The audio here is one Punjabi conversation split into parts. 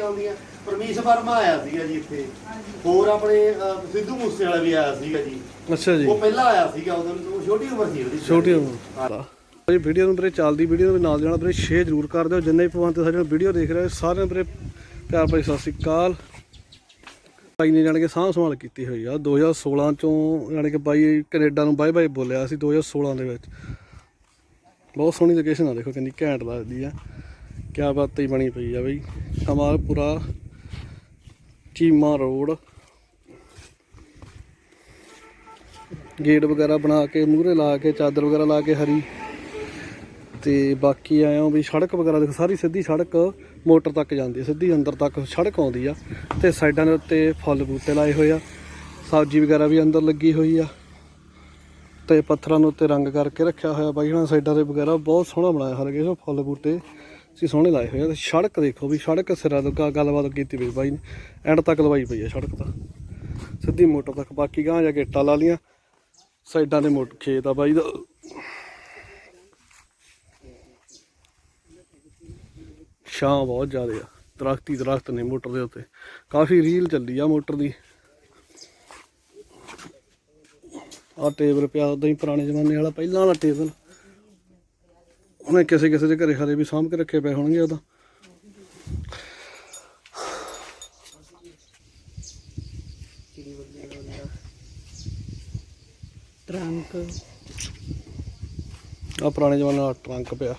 ਆਉਂਦੀਆਂ ਆਉਂਦੀਆਂ। ਪਰਮੇਸ਼ ਵਰਮਾ ਆਇਆ ਸੀਗਾ ਜੀ ਇੱਥੇ। ਹੋਰ ਆਪਣੇ ਅਹ, ਸਿੱਧੂ ਮੂਸੇ ਵਾਲਾ ਵੀ ਆਇਆ ਸੀਗਾ ਜੀ। ਅੱਛਾ ਜੀ। ਉਹ ਪਹਿਲਾਂ ਆਇਆ ਸੀਗਾ ਉਦੋਂ ਉਹ ਛੋਟੀ ਉਮਰ ਸੀ ਉਹਦੀ। ਛੋਟੀ ਉਮਰ। ਜੀ ਵੀਡੀਓ ਨੂੰ ਵੀਰੇ ਚੱਲਦੀ ਵੀਡੀਓ ਦੇ ਨਾਲ ਜਾਣਾ ਵੀਰੇ ਸ਼ੇਅਰ ਜ਼ਰੂਰ ਕਰ ਦਿਓ। ਜਿੰਨੇ ਵੀ ਭਗਵਾਨ ਤੇ ਸਾਡੇ ਵੀਡੀਓ ਦੇਖ ਰਹੇ ਹੋ ਸਾਰਿਆਂ ਨੂੰ ਵੀਰੇ ਪਿਆਰ ਭਰੀ ਸਤਿ ਸ੍ਰੀ ਅਕਾਲ। ਬਾਈ ਨੇ ਜਾਣ ਕੇ ਸਾਂਭ ਸੰਭਾਲ ਕੀਤੀ ਹੋਈ ਆ। 2016 ਚੋਂ ਜਾਣੀ ਕਿ ਬਾਈ ਕੈਨੇਡਾ ਨੂੰ ਬਾਏ ਬਾਏ ਬੋਲਿਆ ਸੀ 2016 ਦੇ ਵਿੱਚ। ਬਹੁਤ ਸੋਹਣੀ ਲੋਕੇਸ਼ਨ ਆ ਦੇਖੋ ਕਿੰਨੀ ਘੈਂਟ ਲੱਗਦੀ ਆ। ਕਿਆ ਬਾਤ ਹੀ ਬਣੀ ਪਈ ਆ ਬਈ। ਕਮਾਲਪੁਰਾ ਚੀਮਾ ਰੋਡ। ਗੇਟ ਵਗੈਰਾ ਬਣਾ ਕੇ, ਮੂਹਰੇ ਲਾ ਕੇ, ਚਾਦਰ ਵਗੈਰਾ ਲਾ ਕੇ ਹਰੀ। ਤੇ ਬਾਕੀ ਆਇਆ ਵੀ ਸੜਕ ਵਗੈਰਾ ਦੇਖੋ, ਸਾਰੀ ਸਿੱਧੀ ਸੜਕ ਮੋਟਰ ਤੱਕ ਜਾਂਦੀ ਸਿੱਧੀ ਅੰਦਰ ਤੱਕ ਸੜਕ ਆਉਂਦੀ ਆ। ਤੇ ਸਾਈਡਾਂ ਦੇ ਉੱਤੇ ਫੁੱਲ ਬੂਟੇ ਲਾਏ ਹੋਏ ਆ, ਸਬਜ਼ੀ ਵਗੈਰਾ ਵੀ ਅੰਦਰ ਲੱਗੀ ਹੋਈ ਆ। ਤੇ ਪੱਥਰਾਂ ਦੇ ਉੱਤੇ ਰੰਗ ਕਰਕੇ ਰੱਖਿਆ ਹੋਇਆ ਬਾਈ ਹੁਣ ਸਾਈਡਾਂ ਦੇ ਵਗੈਰਾ ਬਹੁਤ ਸੋਹਣਾ ਬਣਾਇਆ ਹਰ ਕਿਸੇ ਫੁੱਲ ਬੂਟੇ। ਸੀ ਸੋਹਣੇ ਲਾਏ ਹੋਏ ਆ ਤੇ ਸੜਕ ਦੇਖੋ ਵੀ ਸੜਕ ਸਿਰਾ ਤੋਂ ਗੱਲਬਾਤ ਕੀਤੀ ਪਈ ਬਾਈ ਨੇ। ਐਂਡ ਤੱਕ ਲਵਾਈ ਪਈ ਆ ਸੜਕ ਤਾਂ। ਸਿੱਧੀ ਮੋਟਰ ਤੱਕ, ਬਾਕੀ ਗਾਂ ਜਾ ਕੇ ਇੱਟਾਂ ਲਾ ਲੀਆਂ ਸਾਈਡਾਂ ਦੇ ਮੋਟ ਖੇਤ ਆ ਬਾਈ ਦਾ। ਛਾਂ ਬਹੁਤ ਜ਼ਿਆਦਾ ਆ। ਦਰਖਤ ਹੀ ਦਰਖਤ ਨੇ ਮੋਟਰ ਦੇ ਉੱਤੇ। ਕਾਫੀ ਰੀਲ ਚੱਲੀ ਆ ਮੋਟਰ ਦੀ। ਆ ਟੇਬਲ ਪਿਆ, ਉਦਾਂ ਹੀ ਪੁਰਾਣੇ ਜ਼ਮਾਨੇ ਵਾਲਾ, ਪਹਿਲਾਂ ਵਾਲਾ ਟੇਬਲ। ਉਹਨੇ ਕਿਸੇ ਕਿਸੇ ਦੇ ਘਰੇ ਹਲੇ ਵੀ ਸਾਂਭ ਕੇ ਰੱਖੇ ਪਏ ਹੋਣਗੇ ਉਹਦਾ ਟਰੰਕ। ਆ ਪੁਰਾਣੇ ਜ਼ਮਾਨੇ ਦਾ ਟਰੰਕ ਪਿਆ।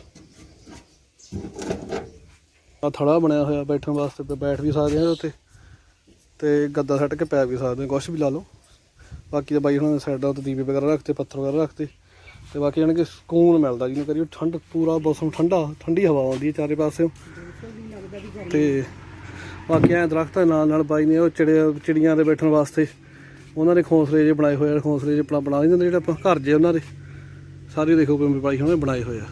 ਆ ਥੜਾ ਬਣਿਆ ਹੋਇਆ ਬੈਠਣ ਵਾਸਤੇ ਤੇ ਬੈਠ ਵੀ ਸਕਦੇ ਆ ਉੱਤੇ ਤੇ ਗੱਦਾ ਸੱਟ ਕੇ ਪੈ ਵੀ ਸਕਦੇ ਆ ਕੁਛ ਵੀ ਲਾ ਲਓ। ਬਾਕੀ ਤਾਂ ਬਾਈ ਹੁਣ ਸਾਈਡਾਂ ਉੱਤੇ ਦੀਵੇ ਵਗੈਰਾ ਰੱਖਤੇ ਪੱਥਰ ਵਗੈਰਾ ਰੱਖਤੇ। ਤੇ ਬਾਕੀ ਜਾਣੀ ਕਿ ਸਕੂਨ ਮਿਲਦਾ, ਜਿਹਨੂੰ ਕਰੀਏ ਠੰਡ, ਪੂਰਾ ਮੌਸਮ ਠੰਡਾ, ਠੰਡੀ ਹਵਾ ਆਉਂਦੀ ਹੈ ਚਾਰੇ ਪਾਸਿਓਂ। ਤੇ ਬਾਕੀ ਐ ਦਰਖਤਾਂ ਨਾਲ ਨਾਲ ਬਾਈ ਨੇ ਉਹ ਚਿੜੇ, ਚਿੜੀਆਂ ਦੇ ਬੈਠਣ ਵਾਸਤੇ, ਉਹਨਾਂ ਦੇ ਖੌਂਸਲੇ ਜੇ ਬਣਾਏ ਹੋਏ ਆ, ਖੌਂਸਲੇ ਜੇ ਆਪਣਾ ਬਣਾ ਦਿੰਦੇ ਨੇ ਜਿਹੜੇ ਆਪਾਂ ਘਰ ਜੇ ਉਹਨਾਂ ਦੇ। ਸਾਰੇ ਦੇਖੋ ਕਿਵੇਂ ਬਾਈ ਹੁਣੇ ਬਣਾਏ ਹੋਏ ਆ।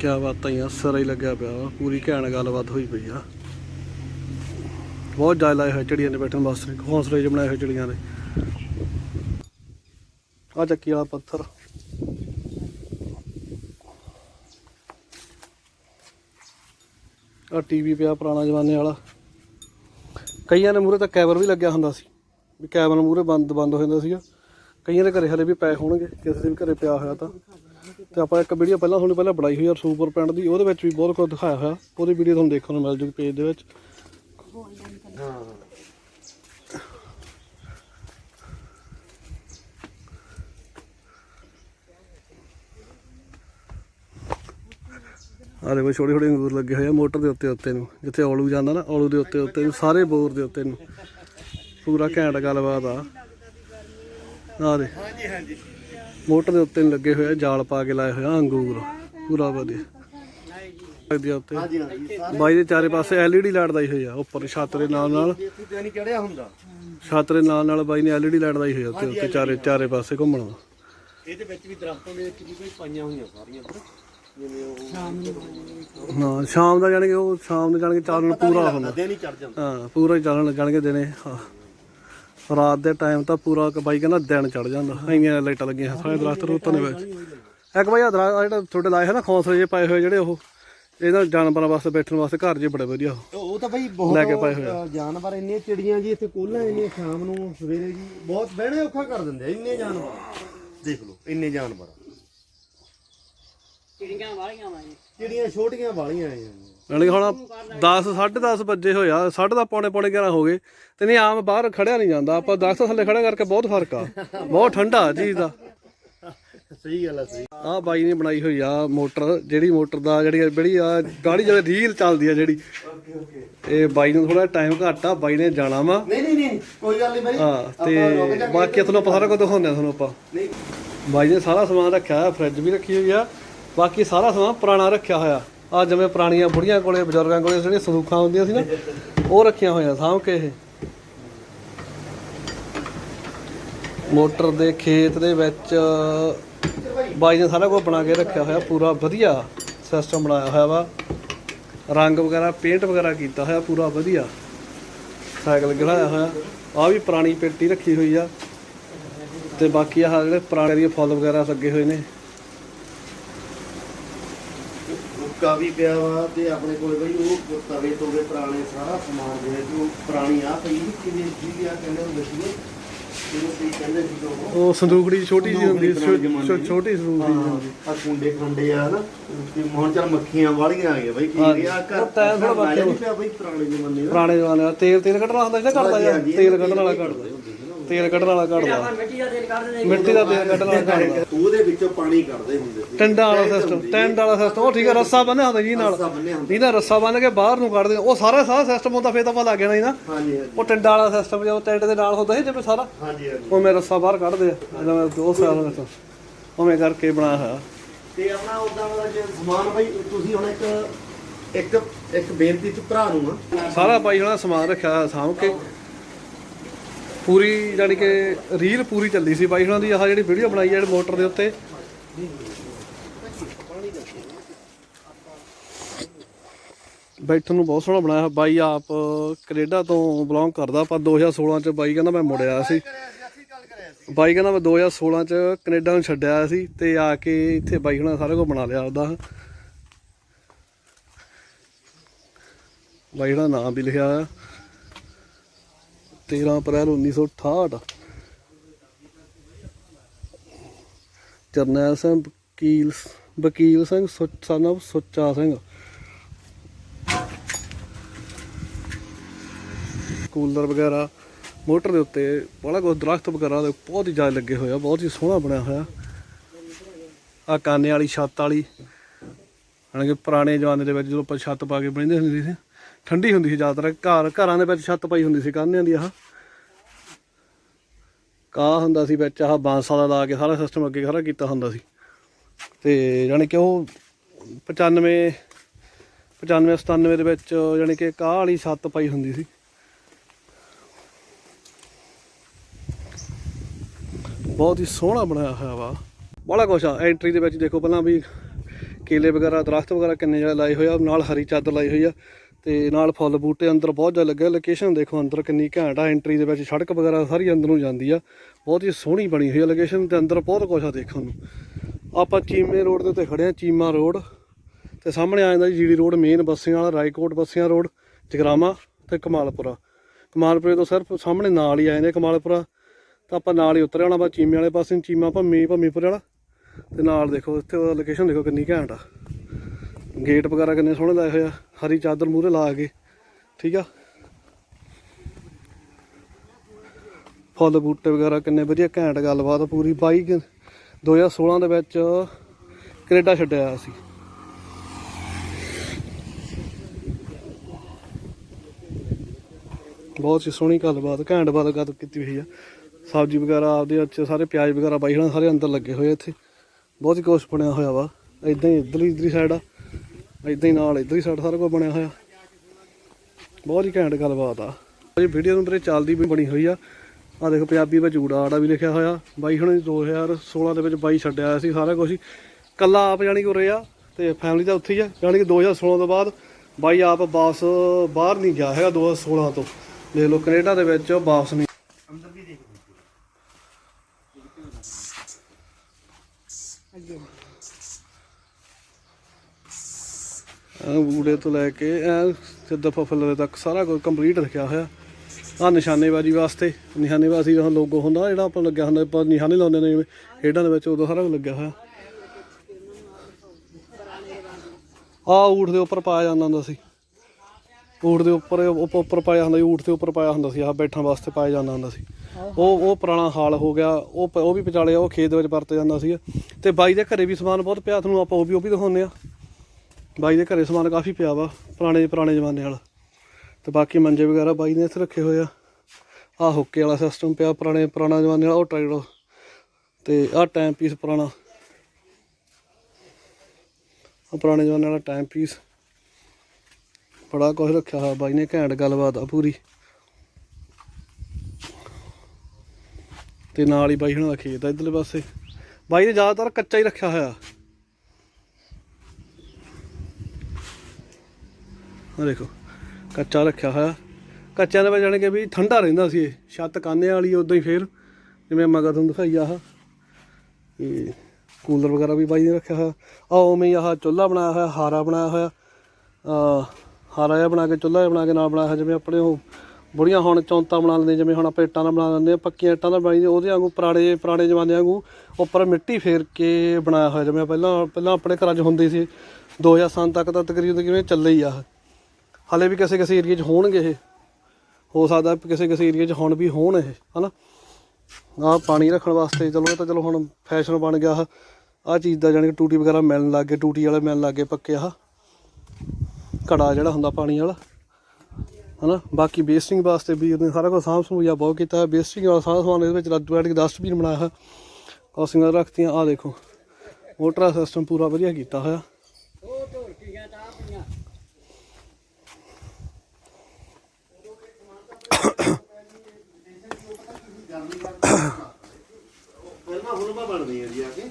ਕਿਆ ਬਾਤਾਂ ਹੀ ਆ, ਸਿਰਾ ਹੀ ਲੱਗਿਆ ਪਿਆ ਵਾ, ਪੂਰੀ ਘੈਣ ਗੱਲਬਾਤ ਹੋਈ ਪਈ ਆ। ਬਹੁਤ ਜਾਇ ਲਾਏ ਹੋਏ ਚਿੜੀਆਂ ਦੇ ਬੈਠਣ ਵਾਸਤੇ ਹੌਂਸਲੇ ਜਿਹੇ ਬਣਾਏ ਹੋਏ ਚਿੜੀਆਂ ਦੇ। ਆ ਚੱਕੀ ਵਾਲਾ ਪੱਥਰ। ਆ ਟੀਵੀ ਪਿਆ ਪੁਰਾਣਾ ਜ਼ਮਾਨੇ ਵਾਲਾ। ਕਈਆਂ ਦੇ ਮੂਹਰੇ ਤਾਂ ਕੈਬਰ ਵੀ ਲੱਗਿਆ ਹੁੰਦਾ ਸੀ, ਵੀ ਕੈਬਰ ਮੂਹਰੇ ਬੰਦ ਬੰਦ ਹੋ ਜਾਂਦਾ ਸੀਗਾ। ਕਈਆਂ ਦੇ ਘਰੇ ਹਲੇ ਵੀ ਪਏ ਹੋਣਗੇ, ਕਿਸੇ ਦੇ ਵੀ ਘਰੇ ਪਿਆ ਹੋਇਆ ਤਾਂ। ਤੇ ਆਪਾਂ ਇੱਕ ਵੀਡੀਓ ਪਹਿਲਾਂ ਤੁਹਾਨੂੰ ਪਹਿਲਾਂ ਬਣਾਈ ਹੋਈ ਆ ਸੁਪਰ ਪਿੰਡ ਦੀ, ਉਹਦੇ ਵਿੱਚ ਵੀ ਬਹੁਤ ਕੁਝ ਦਿਖਾਇਆ ਹੋਇਆ। ਉਹਦੀ ਵੀਡੀਓ ਤੁਹਾਨੂੰ ਦੇਖਣ ਨੂੰ ਮਿਲ ਜੂਗੀ ਪੇਜ ਦੇ ਵਿੱਚ ਹਾਂ ਆ ਦੇਖੋ ਛੋਟੇ ਛੋਟੇ ਅੰਗੂਰ ਲੱਗੇ ਹੋਏ ਆ ਮੋਟਰ ਦੇ ਉੱਤੇ ਉੱਤੇ ਨੂੰ ਜਿੱਥੇ ਔਲੂ ਜਾਂਦਾ ਨਾ ਔਲੂ ਦੇ ਉੱਤੇ ਉੱਤੇ ਨੂੰ ਸਾਰੇ ਬੋਰ ਦੇ ਉੱਤੇ ਨੂੰ। ਪੂਰਾ ਘੈਂਟ ਗੱਲਬਾਤ ਆ। ਆ ਦੇ ਹਾਂਜੀ ਹਾਂਜੀ। ਮੋਟਰ ਦੇ ਉੱਤੇ ਨੂੰ ਲੱਗੇ ਹੋਏ ਆ ਜਾਲ ਪਾ ਕੇ ਲਾਏ ਹੋਏ ਆ ਅੰਗੂਰ। ਪੂਰਾ ਵਧੀਆ। ਦੇ ਉੱਤੇ। ਬਾਈ ਦੇ ਚਾਰੇ ਪਾਸੇ ਐਲਈਡੀ ਲਾਈਟ ਲਾਈ ਹੋਈ ਆ ਉੱਪਰ ਛੱਤ ਦੇ ਨਾਲ ਨਾਲ। ਛੱਤ ਦੇ ਨਾਲ ਨਾਲ ਬਾਈ ਨੇ ਐਲਈਡੀ ਲਾਈਟ ਲਾਈ ਹੋਈ ਆ ਉੱਤੇ ਉੱਤੇ ਚਾਰੇ ਚਾਰੇ ਪਾਸੇ ਘੁੰਮਣ। ਇਹਦੇ ਵਿੱਚ ਵੀ ਦਰਖਤਾਂ ਦੇ ਵਿੱਚ ਵੀ ਕੋਈ ਪਾਈਆਂ ਹੋਈਆਂ ਸਾਰੀਆਂ। ਹਾਂ ਸ਼ਾਮ ਦਾ ਜਾਣੀ ਕਿ ਉਹ ਸ਼ਾਮ ਨੂੰ ਜਾਣੀ ਕਿ ਚਾਨਣ ਪੂਰਾ ਹੁੰਦਾ ਦਿਨ ਹੀ ਚੜ ਜਾਂਦਾ ਹਾਂ ਪੂਰਾ ਹੀ ਚੱਲਣ ਲੱਗਣਗੇ ਦਿਨੇ ਹਾਂ। ਰਾਤ ਦੇ ਟਾਈਮ ਤਾਂ ਪੂਰਾ ਇੱਕ ਬਾਈ ਕਹਿੰਦਾ ਦਿਨ ਚੜ ਜਾਂਦਾ ਇੰਨੀਆਂ ਲਾਈਟਾਂ ਲੱਗੀਆਂ ਸਾਰੇ ਦਰਖਤ ਰੁੱਤਾਂ ਦੇ ਵਿੱਚ ਇੱਕ ਬਾਈ ਆ ਦਰਖਤ ਆ ਜਿਹੜਾ ਤੁਹਾਡੇ ਲਾਏ ਹੈ ਨਾ ਖੌਂਸਲੇ ਜੇ ਪਾਏ ਹੋਏ ਜਿਹੜੇ ਉਹ ਇਹਨਾਂ ਜਾਨਵਰਾਂ ਵਾਸਤੇ ਬੈਠਣ ਵਾਸਤੇ ਘਰ ਜੇ ਬੜੇ ਵਧੀਆ ਉਹ। ਉਹ ਤਾਂ ਬਈ ਬਹੁਤ ਲੈ ਕੇ ਪਾਏ ਹੋਏ। ਅ, ਜਾਨਵਰ ਇੰਨੀਆਂ ਚਿੜੀਆਂ ਜੀ ਇੱਥੇ ਕੋਲਾਂ ਇੰਨੀਆਂ ਸ਼ਾਮ ਨੂੰ ਸਵੇਰੇ ਜੀ ਬਹੁਤ ਬਹਿਣੇ ਔਖਾ ਕਰ ਦਿੰਦੇ ਆ ਇੰਨੇ ਜਾਨਵਰ ਦੇਖ ਲਓ ਇੰਨੇ ਜਾਨਵਰ ਚਿੜੀਆਂ ਵਾਲੀਆਂ ਵਾ ਜੀ। ਚਿੜੀਆਂ ਛੋਟੀਆਂ ਵਾਲੀਆਂ ਆਈਆਂ ਜਾਣੀ ਕਿ ਹੁਣ 10 10:30 ਵਜੇ ਹੋਇਆ 10:30 ਪੌਣੇ ਪੌਣੇ 11 ਹੋ ਗਏ ਤੇ ਨਹੀਂ ਆਮ ਬਾਹਰ ਖੜਿਆ ਨਹੀਂ ਜਾਂਦਾ ਆਪਾਂ ਦਰਖਤ ਥੱਲੇ ਖੜਾ ਕਰਕੇ ਬਹੁਤ ਫ਼ਰਕ ਆ। ਬਹੁਤ ਠੰਡਾ ਚੀਜ਼ ਦਾ ਸਹੀ ਗੱਲ ਆ ਸਹੀ। ਆਹ ਬਾਈ ਨੇ ਬਣਾਈ ਹੋਈ ਆ ਮੋਟਰ ਜਿਹੜੀ ਮੋਟਰ ਦਾ ਜਿਹੜੀ ਜਿਹੜੀ ਆ ਗਾੜੀ ਜਿਹੜੇ ਰੀਲ ਚੱਲਦੀ ਆ ਜਿਹੜੀ। ਇਹ ਬਾਈ ਨੂੰ ਥੋੜਾ ਟਾਈਮ ਘੱਟ ਆ ਬਾਈ ਨੇ ਜਾਣਾ ਵਾ। ਨਹੀਂ ਨਹੀਂ ਨਹੀਂ ਕੋਈ ਗੱਲ ਨਹੀਂ ਬਾਈ। ਹਾਂ ਤੇ ਬਾਕੀ ਤੁਹਾਨੂੰ ਆਪਾਂ ਸਾਰਾ ਕੁਝ ਦਿਖਾਉਂਦੇ ਆ ਤੁਹਾਨੂੰ ਆਪਾਂ। ਨਹੀਂ। ਬਾਈ ਨੇ ਸਾਰਾ ਸਮਾਨ ਰੱਖਿਆ ਫ੍ਰਿਜ ਵੀ ਰੱਖੀ ਹੋਈ ਆ। ਬਾਕੀ ਸਾਰਾ ਸਮਾਂ ਪੁਰਾਣਾ ਰੱਖਿਆ ਹੋਇਆ। ਆ ਜਿਵੇਂ ਪੁਰਾਣੀਆਂ ਬੁੜੀਆਂ ਕੋਲੇ, ਬਜ਼ੁਰਗਾਂ ਕੋਲੇ ਜਿਹੜੀਆਂ ਸੰਦੂਖਾਂ ਹੁੰਦੀਆਂ ਸੀ ਨਾ, ਉਹ ਰੱਖੀਆਂ ਹੋਈਆਂ ਸਾਂਭ ਕੇ ਇਹ। ਮੋਟਰ ਦੇ ਖੇਤ ਦੇ ਵਿੱਚ ਬਾਈ ਨੇ ਸਾਰਾ ਕੁਝ ਬਣਾ ਕੇ ਰੱਖਿਆ ਹੋਇਆ, ਪੂਰਾ ਵਧੀਆ ਸਿਸਟਮ ਬਣਾਇਆ ਹੋਇਆ ਵਾ। ਰੰਗ ਵਗੈਰਾ ਪੇਂਟ ਵਗੈਰਾ ਕੀਤਾ ਹੋਇਆ, ਪੂਰਾ ਵਧੀਆ। ਸਾਈਕਲ ਗਿਰਾਇਆ ਹੋਇਆ। ਆ ਵੀ ਪੁਰਾਣੀ ਪੇਟੀ ਰੱਖੀ ਹੋਈ ਆ। ਤੇ ਬਾਕੀ ਆਹ ਜਿਹੜੇ ਪੁਰਾਣੇ ਦੀਆਂ ਫੁੱਲ ਵਗੈਰਾ ਲੱਗੇ ਹੋਏ ਨੇ। ਹੁੱਕਾ ਵੀ ਪਿਆ ਵਾ ਤੇ ਆਪਣੇ ਕੋਲ ਬਈ ਉਹ ਤਵੇ ਤੋਵੇ ਪੁਰਾਣੇ ਸਾਰਾ ਸਮਾਨ ਜਿਵੇਂ ਕਿ ਉਹ ਪੁਰਾਣੀ ਆ ਪਈ ਕਿਵੇਂ ਜੀ ਆ ਕਹਿੰਦੇ ਹੁੰਦੇ ਸੀਗੇ ਉਹ ਸੰਦੂਕੜੀ ਛੋਟੀ ਜਿਹੀ ਹੁੰਦੀ। ਛੋਟੀ ਸੰਦੂਕੜੀ ਆ ਕੁੰਡੇ ਖੰਡੇ ਆ ਨਾ ਤੇ ਮੋਹਨ ਚੱਲ ਮੱਖੀਆਂ ਵਾਲੀਆਂ ਆ ਗਈਆਂ ਬਈ। ਕੀ ਆ ਘਰ ਥੋੜ੍ਹਾ ਘਰ ਬਾਕੀ ਪਿਆ ਬਈ ਪੁਰਾਣੇ ਜ਼ਮਾਨੇ ਦਾ ਪੁਰਾਣੇ ਜ਼ਮਾਨੇ ਦਾ ਤੇਲ ਤੇਲ ਕੱਢਣਾ ਹੁੰਦਾ ਸੀ ਨਾ ਜਾਂ ਹਾਂਜੀ, ਤੇਲ ਕੱਢਣ ਵਾਲਾ ਨਾ। ਤੇਲ ਕੱਢਣ ਵਾਲਾ ਘੜਦਾ ਮਿੱਟੀ ਦਾ ਤੇਲ ਕੱਢ ਦਿੰਦੇ ਮਿੱਟੀ ਦਾ ਤੇਲ ਕੱਢਣ ਵਾਲਾ ਘੜਦਾ ਉਹਦੇ ਵਿੱਚੋਂ ਪਾਣੀ ਕੱਢਦੇ ਹੁੰਦੇ ਸੀ। ਟੰਡਾ ਵਾਲਾ ਸਿਸਟਮ। ਟੈਂਟ ਵਾਲਾ ਸਿਸਟਮ ਉਹ ਠੀਕ ਹੈ ਰੱਸਾ ਬੰਨਿਆ ਹੁੰਦਾ ਜੀ ਨਾਲ। ਰੱਸਾ ਬੰਨਿਆ ਹੁੰਦਾ। ਜਿਹਦਾ ਰੱਸਾ ਬੰਨ ਕੇ ਬਾਹਰ ਨੂੰ ਕੱਢਦੇ ਉਹ ਸਾਰਾ ਸਾਰਾ ਸਿਸਟਮ ਹੁੰਦਾ ਫੇਰ ਤਾਂ ਪਤਾ ਲੱਗ ਜਾਣਾ ਜੀ ਨਾ। ਹਾਂਜੀ ਹਾਂਜੀ। ਉਹ ਟੰਡਾ ਵਾਲਾ ਸਿਸਟਮ ਜੋ ਟੈਂਟ ਦੇ ਨਾਲ ਹੁੰਦਾ ਸੀ ਜਿਵੇਂ ਸਾਰਾ। ਹਾਂਜੀ ਹਾਂਜੀ। ਉਹ ਮੇਰਾ ਰੱਸਾ ਬਾਹਰ ਕੱਢਦੇ ਆ ਜਦੋਂ ਮੈਂ ਦੋ ਸਾਲ ਦਾ ਉਵੇਂ ਕਰਕੇ ਬਣਾਇਆ ਹੋਇਆ। ਤੇ ਆਪਣਾ ਉਦਾਂ ਵਾਲਾ ਜੇ ਸਮਾਨ ਭਾਈ ਤੁਸੀਂ ਹੁਣ ਇੱਕ ਇੱਕ ਇੱਕ ਬੇਨਤੀ ਚ ਭਰਾ ਨੂੰ ਆ ਸਾਰਾ ਬਾਈ ਹੁਣਾਂ ਸਮਾਨ ਰੱਖਿਆ ਹੋਇਆ ਸਾਂਭ ਕੇ। ਪੂਰੀ ਜਾਨੀ ਕਿ ਰੀਲ ਪੂਰੀ ਚੱਲੀ ਸੀ ਬਾਈ ਹੁਣਾਂ ਦੀ, ਆਹ ਜਿਹੜੀ ਵੀਡੀਓ ਬਣਾਈ ਹੈ ਜਿਹੜੀ ਮੋਟਰ ਦੇ ਉੱਤੇ। ਬੈਠਣ ਨੂੰ ਬਹੁਤ ਸੋਹਣਾ ਬਣਾਇਆ। ਹੋਇਆ। ਬਾਈ ਆਪ ਕੈਨੇਡਾ ਤੋਂ ਬਿਲੋਂਗ ਕਰਦਾ ਪਰ 2016 ਚ ਬਾਈ ਕਹਿੰਦਾ ਮੈਂ ਮੁੜਿਆ ਸੀ। ਬਾਈ ਕਹਿੰਦਾ ਮੈਂ 2016 ਚ ਕੈਨੇਡਾ ਨੂੰ ਛੱਡਿਆ ਹੋਇਆ ਸੀ ਤੇ ਆ ਕੇ ਇੱਥੇ ਬਾਈ ਹੁਣਾਂ ਸਾਰਾ ਕੁਝ ਬਣਾ ਲਿਆ ਉਹਦਾ ਬਾਈ ਦਾ ਨਾਮ ਵੀ ਲਿਖਿਆ ਆ 13 ਅਪ੍ਰੈਲ 1968 ਜਰਨੈਲ ਸਿੰਘ ਵਕੀਲ ਵਕੀਲ ਸਿੰਘ ਸਨ ਸੁੱਚਾ ਸਿੰਘ। ਕੂਲਰ ਵਗੈਰਾ, ਮੋਟਰ ਦੇ ਉੱਤੇ ਬੜਾ ਕੁਝ ਦਰਖਤ ਵਗੈਰਾ ਦੇ ਬਹੁਤ ਹੀ ਜ਼ਿਆਦਾ ਲੱਗੇ ਹੋਏ ਆ, ਬਹੁਤ ਹੀ ਸੋਹਣਾ ਬਣਿਆ ਹੋਇਆ। ਆ ਕਾਨੇ ਵਾਲੀ ਛੱਤ ਵਾਲੀ ਹਾਲਾਂਕਿ ਕਿ ਪੁਰਾਣੇ ਜ਼ਮਾਨੇ ਦੇ ਵਿੱਚ ਜਦੋਂ ਆਪਾਂ ਛੱਤ ਪਾ ਕੇ ਬਣਦੇ ਹੁੰਦੇ ਸੀ ਠੰਡੀ ਹੁੰਦੀ ਸੀ ਜ਼ਿਆਦਾਤਰ। ਘਰ, ਘਰਾਂ ਦੇ ਵਿੱਚ ਛੱਤ ਪਾਈ ਹੁੰਦੀ ਸੀ ਕਾਨਿਆਂ ਦੀ ਆਹ? ਕਾ ਹੁੰਦਾ ਸੀ ਵਿੱਚ, ਆਹ ਬਾਂਸਾਂ ਦਾ ਲਾ ਕੇ ਸਾਰਾ ਸਿਸਟਮ ਅੱਗੇ ਸਾਰਾ ਕੀਤਾ ਹੁੰਦਾ ਸੀ। ਤੇ ਜਾਣੀ ਕਿ ਉਹ 95 95 97 ਦੇ ਵਿੱਚ ਜਾਣੀ ਕਿ ਕਾਹ ਵਾਲੀ ਛੱਤ ਪਾਈ ਹੁੰਦੀ ਸੀ। ਬਹੁਤ ਹੀ ਸੋਹਣਾ ਬਣਾਇਆ ਹੋਇਆ ਵਾ। ਬੜਾ ਕੁਛ ਆ ਐਂਟਰੀ ਦੇ ਵਿੱਚ ਦੇਖੋ ਪਹਿਲਾਂ ਵੀ ਕੇਲੇ ਵਗੈਰਾ, ਦਰਖਤ ਵਗੈਰਾ ਕਿੰਨੇ ਜ਼ਿਆਦਾ ਲਾਏ ਹੋਏ ਆ, ਨਾਲ ਹਰੀ ਚਾਦਰ ਲਾਈ ਹੋਈ ਆ। ਤੇ ਨਾਲ ਫੁੱਲ ਬੂਟੇ ਅੰਦਰ ਬਹੁਤ ਜ਼ਿਆਦਾ ਲੱਗੇ ਲੋਕੇਸ਼ਨ ਦੇਖੋ ਅੰਦਰ ਕਿੰਨੀ ਘੈਂਟ ਆ ਐਂਟਰੀ ਦੇ ਵਿੱਚ ਸੜਕ ਵਗੈਰਾ ਸਾਰੀ ਅੰਦਰ ਨੂੰ ਜਾਂਦੀ ਆ ਬਹੁਤ ਹੀ ਸੋਹਣੀ ਬਣੀ ਹੋਈ ਆ ਲੋਕੇਸ਼ਨ ਤੇ ਅੰਦਰ ਬਹੁਤ ਕੁਛ ਆ ਦੇਖਣ ਨੂੰ ਆਪਾਂ ਚੀਮੇ ਰੋਡ ਦੇ ਉੱਤੇ ਖੜੇ ਆ ਚੀਮਾ ਰੋਡ ਤੇ ਸਾਹਮਣੇ ਆ ਜਾਂਦਾ ਜੀ ਜੀਡੀ ਰੋਡ ਮੇਨ ਬੱਸਿਆਂ ਵਾਲਾ ਰਾਏਕੋਟ ਬੱਸਿਆਂ ਰੋਡ ਜਗਰਾਮਾ ਤੇ ਕਮਾਲਪੁਰਾ ਕਮਾਲਪੁਰੇ ਤੋਂ ਸਿਰਫ ਸਾਹਮਣੇ ਨਾਲ ਹੀ ਆਏ ਨੇ ਕਮਾਲਪੁਰਾ ਤਾਂ ਆਪਾਂ ਨਾਲ ਹੀ ਉਤਰ ਜਾਣਾ ਬਾ ਚੀਮੇ ਵਾਲੇ ਪਾਸੇ ਨੂੰ ਚੀਮਾ ਭੰਮੀ ਭੰਮੀਪੁਰ ਵਾਲਾ ਤੇ ਨਾਲ ਦੇਖੋ ਇੱਥੇ ਉਹਦਾ ਲੋਕੇਸ਼ਨ ਦੇਖੋ ਕਿੰਨੀ ਘੈਂਟ ਆ ਗੇਟ ਵਗੈਰਾ ਕਿੰਨੇ ਸੋਹਣੇ ਲਾਏ ਹੋਏ ਆ, ਹਰੀ ਚਾਦਰ ਮੂਹਰੇ ਲਾ ਕੇ, ਠੀਕ ਆ? ਫੁੱਲ ਬੂਟੇ ਵਗੈਰਾ ਕਿੰਨੇ ਵਧੀਆ, ਘੈਂਟ ਗੱਲਬਾਤ ਪੂਰੀ। ਬਾਈ 2016 ਦੇ ਵਿੱਚ ਕੈਨੇਡਾ ਛੱਡਿਆ ਹੋਇਆ ਸੀ। ਬਹੁਤ ਹੀ ਸੋਹਣੀ ਗੱਲਬਾਤ, ਘੈਂਟ ਬਾਤ ਗੱਲ ਕੀਤੀ ਹੋਈ ਆ। ਸਬਜ਼ੀ ਵਗੈਰਾ ਆਪਦੇ ਅੱਛੇ ਸਾਰੇ ਪਿਆਜ਼ ਵਗੈਰਾ ਬਾਈ ਹਣਾ, ਸਾਰੇ ਅੰਦਰ ਲੱਗੇ ਹੋਏ ਇੱਥੇ। ਬਹੁਤ ਹੀ ਕੁਛ ਬਣਿਆ ਹੋਇਆ ਵਾ। ਇਦਾਂ ਹੀ ਇਧਰਲੀ ਇਧਰਲੀ ਸਾਈਡ ਆ। ਇਦਾਂ ਹੀ ਨਾਲ ਇਧਰਲੀ ਸਾਈਡ ਸਾਰਾ ਕੁਝ ਬਣਿਆ ਹੋਇਆ। ਬਹੁਤ ਹੀ ਘੈਂਟ ਗੱਲਬਾਤ ਆ। ਇਹ ਵੀਡੀਓ ਨੂੰ ਮੇਰੇ ਚੱਲਦੀ ਵੀ ਬਣੀ ਹੋਈ ਆ। ਆ ਦੇਖੋ ਪੰਜਾਬੀ ਵਿੱਚ ਊੜਾ ਆੜਾ ਵੀ ਲਿਖਿਆ ਹੋਇਆ। ਬਾਈ ਹੁਣ 2016 ਦੇ ਵਿੱਚ ਬਾਈ ਛੱਡਿਆ ਹੋਇਆ ਸੀ ਸਾਰਾ ਕੁਝ। ਹੀ ਕੱਲਾ ਆਪ ਜਾਣੀ ਕਿ ਉਰੇ ਆ ਤੇ ਫੈਮਿਲੀ ਤਾਂ ਉੱਥੇ ਹੀ ਆ। ਜਾਣੀ ਕਿ 2016 ਤੋਂ ਬਾਅਦ ਬਾਈ ਆਪ ਵਾਪਸ ਬਾਹਰ ਨਹੀਂ ਗਿਆ ਹੈਗਾ 2016 ਤੋਂ। ਦੇਖ ਲਓ ਕੈਨੇਡਾ ਦੇ ਵਿੱਚ ਵਾਪਸ ਨਹੀਂ ਅੰਦਰ ਵੀ ਦੇਖ ਐ ਬੂੜੇ ਤੋਂ ਲੈ ਕੇ ਐ ਸਿੱਧਾ ਫਫਲਰੇ ਤੱਕ ਸਾਰਾ ਕੁਝ ਕੰਪਲੀਟ ਰੱਖਿਆ ਹੋਇਆ। ਆ ਨਿਸ਼ਾਨੇਬਾਜ਼ੀ ਵਾਸਤੇ, ਨਿਸ਼ਾਨੇਬਾਜ਼ੀ ਦਾ ਲੋਗੋ ਹੁੰਦਾ, ਜਿਹੜਾ ਆਪਾਂ ਲੱਗਿਆ ਹੁੰਦਾ, ਆਪਾਂ ਨਿਸ਼ਾਨੇ ਲਾਉਂਦੇ ਨੇ ਖੇਡਾਂ ਦੇ ਵਿੱਚ ਉਦੋਂ ਸਾਰਾ ਕੁਝ ਲੱਗਿਆ ਹੋਇਆ। ਆ ਊਠ ਦੇ ਉੱਪਰ ਪਾਇਆ ਜਾਂਦਾ ਹੁੰਦਾ ਸੀ। ਊਠ ਦੇ ਉੱਪਰ ਉੱਪ- ਉੱਪਰ ਪਾਇਆ ਹੁੰਦਾ ਸੀ, ਊਠ ਦੇ ਉੱਪਰ ਪਾਇਆ ਹੁੰਦਾ ਸੀ, ਆਹ ਬੈਠਣ ਵਾਸਤੇ ਪਾਇਆ ਜਾਂਦਾ ਹੁੰਦਾ ਸੀ। ਉਹ ਉਹ ਪੁਰਾਣਾ ਹਾਲ ਹੋ ਗਿਆ, ਉਹ ਉਹ ਵੀ ਵਿਚਾਲੇ ਉਹ ਖੇਤ ਵਿੱਚ ਵਰਤਿਆ ਜਾਂਦਾ ਸੀ। ਤੇ ਬਾਈ ਦੇ ਘਰੇ ਵੀ ਸਮਾਨ ਬਹੁਤ ਪਿਆ, ਤੁਹਾਨੂੰ ਆਪਾਂ ਉਹ ਵੀ ਉਹ ਵੀ ਦਿਖਾਉਂਦੇ ਆ ਬਾਈ ਦੇ ਘਰੇ ਸਮਾਨ ਕਾਫੀ ਪਿਆ ਵਾ, ਪੁਰਾਣੇ ਪੁਰਾਣੇ ਜ਼ਮਾਨੇ ਵਾਲਾ। ਤੇ ਬਾਕੀ ਮੰਜੇ ਵਗੈਰਾ ਬਾਈ ਨੇ ਇੱਥੇ ਰੱਖੇ ਹੋਏ ਆ। ਆਹ ਹੁੱਕੇ ਵਾਲਾ ਸਿਸਟਮ ਪਿਆ ਪੁਰਾਣੇ ਪੁਰਾਣਾ ਜ਼ਮਾਨੇ ਵਾਲਾ, ਉਹ ਟਾਈਡ ਤੇ ਆਹ ਟਾਈਮ ਪੀਸ ਪੁਰਾਣਾ। ਆਹ ਪੁਰਾਣੇ ਜ਼ਮਾਨੇ ਵਾਲਾ ਟਾਈਮ ਪੀਸ ਬੜਾ ਕੁਝ ਰੱਖਿਆ ਹੋਇਆ ਬਾਈ ਨੇ, ਘੈਂਟ ਗੱਲਬਾਤ ਆ ਪੂਰੀ। ਤੇ ਨਾਲ ਹੀ ਬਾਈ ਹੁਣਾਂ ਦਾ ਖੇਤ ਆ ਇਧਰਲੇ ਪਾਸੇ। ਬਾਈ ਨੇ ਜ਼ਿਆਦਾਤਰ ਕੱਚਾ ਹੀ ਰੱਖਿਆ ਹੋਇਆ। ਆ ਦੇਖੋ, ਕੱਚਾ ਰੱਖਿਆ ਹੋਇਆ। ਕੱਚਿਆਂ ਦੇ ਵਿੱਚ ਜਾਣੀ ਕਿ ਵੀ ਠੰਡਾ ਰਹਿੰਦਾ ਸੀ ਇਹ। ਛੱਤ ਕਾਨੇ ਵਾਲੀ ਉਦਾਂ ਹੀ ਫੇਰ। ਜਿਵੇਂ ਮਗਰ ਤੁਹਾਨੂੰ ਦਿਖਾਈ ਆਹ। ਇਹ ਕੂਲਰ ਵਗੈਰਾ ਵੀ ਬਾਈ ਨੇ ਰੱਖਿਆ ਹੋਇਆ। ਆ ਉਵੇਂ ਆਹ ਚੁੱਲ੍ਹਾ ਬਣਾਇਆ ਹੋਇਆ, ਹਾਰਾ ਬਣਾਇਆ ਹੋਇਆ। ਆ ਹਾਰਾ ਜਿਹਾ ਬਣਾ ਕੇ, ਚੁੱਲ੍ਹਾ ਜਿਹਾ ਬਣਾ ਕੇ ਨਾਲ ਬਣਾਇਆ ਹੋਇਆ, ਜਿਵੇਂ ਆਪਣੇ ਉਹ ਬੁੜੀਆਂ ਹੁਣ ਚੌਂਤਾ ਬਣਾ ਲੈਂਦੇ, ਜਿਵੇਂ ਹੁਣ ਆਪਾਂ ਇੱਟਾਂ ਦਾ ਬਣਾ ਲੈਂਦੇ ਆ, ਪੱਕੀਆਂ ਇੱਟਾਂ ਦਾ ਬਣਾਈ ਉਹਦੇ ਵਾਂਗੂ ਪੁਰਾਣੇ ਪੁਰਾਣੇ ਜ਼ਮਾਨੇ ਵਾਂਗੂ ਉੱਪਰ ਮਿੱਟੀ ਫੇਰ ਕੇ ਬਣਾਇਆ ਹੋਇਆ, ਜਿਵੇਂ ਪਹਿਲਾਂ ਪਹਿਲਾਂ ਆਪਣੇ ਘਰਾਂ 'ਚ ਹੁੰਦੀ ਸੀ। 2000 ਸਾਲ ਤੱਕ ਤਾਂ ਤਕਰੀਬਨ ਕਿਵੇਂ ਚੱਲੇ ਹੀ ਆ ਹਾਲੇ ਵੀ ਕਿਸੇ ਕਿਸੇ ਏਰੀਏ 'ਚ ਹੋਣਗੇ ਇਹ। ਹੋ ਸਕਦਾ ਕਿਸੇ ਕਿਸੇ ਏਰੀਏ 'ਚ ਹੁਣ ਵੀ ਹੋਣ ਇਹ, ਹਨਾ? ਆ ਪਾਣੀ ਰੱਖਣ ਵਾਸਤੇ ਚਲੋ, ਇਹ ਤਾਂ ਚਲੋ ਹੁਣ ਫੈਸ਼ਨ ਬਣ ਗਿਆ ਆ ਆਹ ਚੀਜ਼ ਦਾ ਜਾਣੀ ਕਿ ਟੂਟੀ ਵਗੈਰਾ ਮਿਲਣ ਲੱਗ ਗਏ, ਟੂਟੀ ਵਾਲੇ ਮਿਲਣ ਲੱਗ ਗਏ ਪੱਕੇ ਆ ਘੜਾ ਜਿਹੜਾ ਹੁੰਦਾ ਪਾਣੀ ਵਾਲਾ, ਹਨਾ? ਬਾਕੀ ਬੇਸਟਿੰਗ ਵਾਸਤੇ ਵੀ ਉਹਨੇ ਸਾਰਾ ਕੁਝ ਸਾਂਭ ਸਮੂਇਆ ਬਹੁਤ ਕੀਤਾ ਹੈ। ਬੇਸਟਿੰਗ ਵਾਲਾ ਸਾਰਾ ਸਮਾਨ ਇਹਦੇ ਵਿੱਚ ਆਟੋਮੈਟਿਕ ਡਸਟਬਿਨ ਬਣਾਇਆ ਹੈ ਕੌਸਿੰਗਾਂ ਰੱਖਤੀਆਂ ਆ ਦੇਖੋ। ਮੋਟਰ ਸਿਸਟਮ ਪੂਰਾ ਵਧੀਆ ਕੀਤਾ ਹੋਇਆ। ਬਣਦੀ ਹੈ ਜੀ ਆ ਕੇ।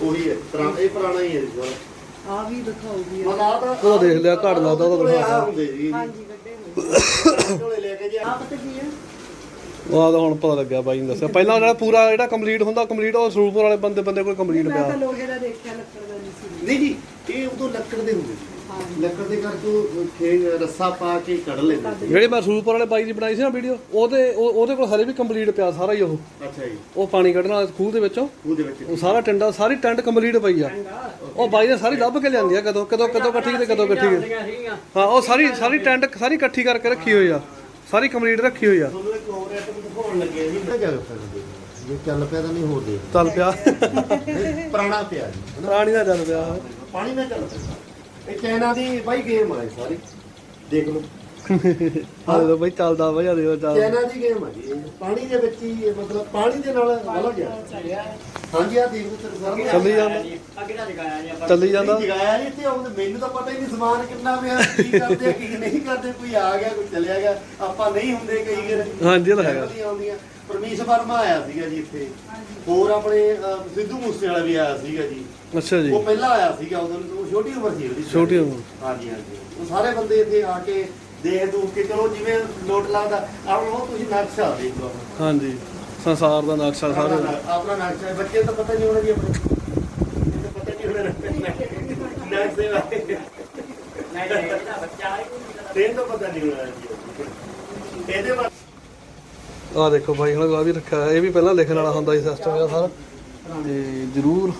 ਉਹੀ ਹੈ ਪੁਰਾ- ਇਹ ਪੁਰਾਣਾ ਹੀ ਹੈ ਜੀ ਸਾਰਾ। ਆ ਵੀ ਦਿਖਾਉਗੀ ਤਾਂ ਉਹ ਦੇਖ ਲਿਆ, ਘੱਟ ਲੱਗਦਾ ਉਹਦਾ ਦਿਖਾ ਆਹ ਹੁੰਦੇ ਜੀ। ਹਾਂਜੀ ਗੱਡੇ ਹੋਏ ਝੋਲੇ ਲੈ ਕੇ ਜੀ ਆ ਪਤਾ ਕੀ ਹੈ? ਉਹ ਆ ਤਾਂ ਹੁਣ ਪਤਾ ਲੱਗਿਆ ਬਾਈ ਨੇ ਦੱਸਿਆ। ਪਹਿਲਾਂ ਜਿਹੜਾ ਪੂਰਾ ਜਿਹੜਾ ਕੰਪਲੀਟ ਹੁੰਦਾ ਕੰਪਲੀਟ ਉਹ ਸਰੂਪੁਰ ਵਾਲੇ ਬੰਦੇ ਬੰਦੇ ਕੋਲ ਕੰਪਲੀਟ ਮੈਂ ਤਾਂ ਲੋਹੇ ਦਾ ਦੇਖਿਆ ਲੱਕੜ ਦਾ ਨਹੀਂ ਸੀ। ਨਹੀਂ ਜੀ ਇਹ ਉਦੋਂ ਲੱਕੜ ਦੇ ਹੁੰਦੇ ਸੀ। ਲੱਕੜ ਦੇ ਕਰਕੇ ਉਹ ਖੇ ਰੱਸਾ ਪਾ ਕੇ ਕੱਢ ਲੈਂਦੇ ਸੀ। ਜਿਹੜੇ ਮੈਂ ਸਰੂਪੁਰ ਵਾਲੇ ਬਾਈ ਦੀ ਬਣਾਈ ਸੀ ਨਾ ਵੀਡੀਓ ਉਹਦੇ ਉਹ- ਉਹਦੇ ਕੋਲ ਹਲੇ ਵੀ ਕੰਪਲੀਟ ਪਿਆ ਸਾਰਾ ਹੀ ਉਹ। ਅੱਛਾ ਜੀ। ਉਹ ਪਾਣੀ ਕੱਢਣਾ ਖੂਹ ਦੇ ਵਿੱਚੋਂ। ਉਹ ਸਾਰਾ ਟੰਡਾ ਸਾਰੀ ਟੈਂਟ ਕੰਪਲੀਟ ਪਈ ਆ। ਉਹ ਬਾਈ ਨੇ ਸਾਰੀ ਲੱਭ ਕੇ ਲਿਆਂਦੀ ਆ ਕਦੋਂ ਕਦੋਂ ਕਦੋਂ ਇਕੱਠੀ ਤੇ ਕਦੋਂ ਇਕੱਠੀ। ਹਾਂ ਉਹ ਸਾਰੀ ਸਾਰੀ ਟੈਂਟ ਸਾਰੀ ਇਕੱਠੀ ਕਰਕੇ ਰੱਖੀ ਹੋਈ ਆ। ਸਾਰੀ ਕੰਪਲੀਟ ਰੱਖੀ ਹੋਈ ਆ। ਤੁਹਾਨੂੰ ਇੱਕ ਹੋਰ ਐਟਮ ਦਿਖਾਉਣ ਲੱਗੇ ਜੀ ਮੈਂ ਜਾ ਜੇ ਚੱਲ ਪਿਆ ਤਾਂ ਨਹੀਂ ਹੋਰ ਦੇ। ਚੱਲ ਪਿਆ। ਪੁਰਾਣਾ ਪਿਆ ਜੀ ਪਾਣੀ ਦਾ ਚੱਲ ਪਿਆ। ਪਾਣੀ ਨਾਲ ਚੱਲ ਪਿਆ। ਇਹ ਚਾਈਨਾ ਦੀ ਬਾਈ ਗੇਮ ਆ ਇਹ ਸਾਰੀ। ਦੇਖ ਲਓ। ਹਾਲੇ ਤਾਂ ਬਈ ਚੱਲਦਾ ਵਜਾ ਦੇ ਚੱਲ ਚਾਈਨਾ ਦੀ ਗੇਮ ਆ ਜੀ ਇਹ। ਪਾਣੀ ਦੇ ਵਿੱਚ ਹੀ ਇਹ ਮਤਲਬ ਪਾਣੀ ਦੇ ਨਾਲ ਵਲਾ ਗਿਆ। ਹਾਂਜੀ ਆ ਦੇਖ ਲਓ ਸਾਹਮਣੇ। ਚੱਲੀ ਜਾਂਦਾ। ਚੱਲੀ ਜਾਂਦਾ। ਜਗਾਇਆ ਨਹੀਂ ਇੱਥੇ ਆਉਂਦੇ ਮੈਨੂੰ ਤਾਂ ਪਤਾ ਹੀ ਨਹੀਂ ਸਮਾਨ ਕਿੰਨਾ ਪਿਆ ਕੀ ਕਰਦੇ ਆ, ਕੀ ਨਹੀਂ ਕਰਦੇ ਕੋਈ ਆ ਗਿਆ ਕੋਈ ਚਲਿਆ ਗਿਆ। ਆਪਾਂ ਨਹੀਂ ਹੁੰਦੇ ਕਈ ਵਾਰ। ਹਾਂਜੀ ਇਹ ਤਾਂ ਹੈਗਾ। ਆਉਂਦੀਆਂ। ਪਰਮੇਸ਼ ਵਰਮਾ ਆਇਆ ਸੀਗਾ ਜੀ ਇੱਥੇ। ਹੋਰ ਆਪਣੇ ਅਹ, ਸਿੱਧੂ ਮੂਸੇ ਵਾਲਾ ਵੀ ਆਇਆ ਸੀਗਾ ਜੀ। ਅੱਛਾ ਜੀ। ਉਹ ਪਹਿਲਾਂ ਆਇਆ ਸੀਗਾ ਉਦੋਂ ਉਹ ਛੋਟੀ ਉਮਰ ਸੀ ਉਹਦੀ। ਛੋਟੀ ਉਮਰ। ਹਾਂਜੀ ਹਾਂਜੀ। ਉਹ ਸਾਰੇ ਬੰਦੇ ਇੱਥੇ ਆ ਕੇ ਦੇਖ ਦੂਖ ਕੇ ਚਲੋ ਜਿਵੇਂ ਲੋਟ ਲੱਗਦਾ ਆਹ ਉਹ ਤੁਸੀਂ ਨਕਸ਼ਾ ਦੇਖ ਲਓ। ਹਾਂਜੀ ਸੰਸਾਰ ਦਾ ਨਕਸ਼ਾ ਸਾਰੇ। ਆਪਣਾ ਨਕਸ਼ਾ ਹੈ। ਬੱਚੇ ਤਾਂ ਪਤਾ ਨਹੀਂ ਹੋਣਾ ਜੀ ਆਪਣੇ ਇਹ ਤਾਂ ਪਤਾ ਨਹੀਂ ਹੋਣਾ ਨਕਸ਼ੇ ਬਾਰੇ ਤੈਨੂੰ ਤਾਂ ਪਤਾ ਨਹੀਂ ਹੋਣਾ ਜੀ ਇਹਦੇ ਬਾਰੇ ਆ ਦੇਖੋ ਭਾਈ ਹੁਣ ਆ ਵੀ ਰੱਖਿਆ ਹੋਇਆ। ਇਹ ਵੀ ਪਹਿਲਾਂ ਲਿਖਣ ਵਾਲਾ ਹੁੰਦਾ ਸੀ ਸਿਸਟਮ ਇਹਦਾ ਸਾਰਾ। ਤੇ ਜਰੂਰ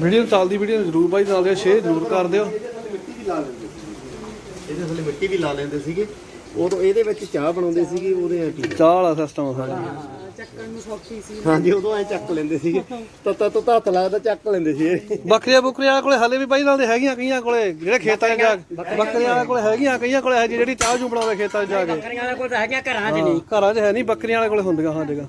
ਵੀਡੀਓ ਚੱਲਦੀ ਵੀਡੀਓ ਨੂੰ ਜਰੂਰ ਭਾਈ ਨਾਲ ਦੇ ਸ਼ੇਅਰ ਜਰੂਰ ਕਰ ਦਿਓ। ਇਹਦੇ ਥੱਲੇ ਮਿੱਟੀ ਵੀ ਲਾ ਲੈਂਦੇ ਸੀ ਇਹਦੇ ਥੱਲੇ ਮਿੱਟੀ ਵੀ ਲਾ ਲੈਂਦੇ ਸੀਗੇ। ਉਦੋਂ ਇਹਦੇ ਵਿੱਚ ਚਾਹ ਬਣਾਉਂਦੇ ਸੀਗੇ ਉਹਦੇ ਆ ਕੀ? ਚਾਹ ਵਾਲਾ ਸਿਸਟਮ ਹਾਂ, ਚੱਕਣ ਨੂੰ ਸੌਖੀ ਸੀ। ਹਾਂਜੀ ਉਦੋਂ ਐ ਚੱਕ ਲੈਂਦੇ ਸੀਗੇ। ਤੱਤਾ ਤੋਂ ਹੱਥ ਲੱਗਦਾ ਚੱਕ ਲੈਂਦੇ ਸੀ ਇਹ। ਬੱਕਰੀਆਂ ਬੁਕਰੀਆਂ ਵਾਲੇ ਕੋਲੇ ਹਲੇ ਵੀ ਬਾਈ ਨਾਲ ਦੇ ਹੈਗੀਆਂ ਕਈਆਂ ਕੋਲੇ ਜਿਹੜੇ ਖੇਤਾਂ 'ਚ ਜਾ ਬੱਕਰੀਆਂ ਵਾਲੇ ਕੋਲੇ ਹੈਗੀਆਂ ਕਈਆਂ ਕੋਲੇ ਹੈ ਜਿਹੜੀ ਚਾਹ ਜੂ ਬਣਾਉਂਦੇ ਖੇਤਾਂ 'ਚ ਜਾ ਕੇ। ਬੱਕਰੀਆਂ ਕੋਲ ਤਾਂ ਹੈਗੀਆਂ ਘਰਾਂ 'ਚ ਹਾਂ, ਘਰਾਂ 'ਚ ਹੈ ਨਹੀਂ ਬੱਕਰੀਆਂ ਵਾਲੇ ਕੋਲੇ ਹੁੰਦੀਆਂ ਹਾਂ ਜਗ੍ਹਾ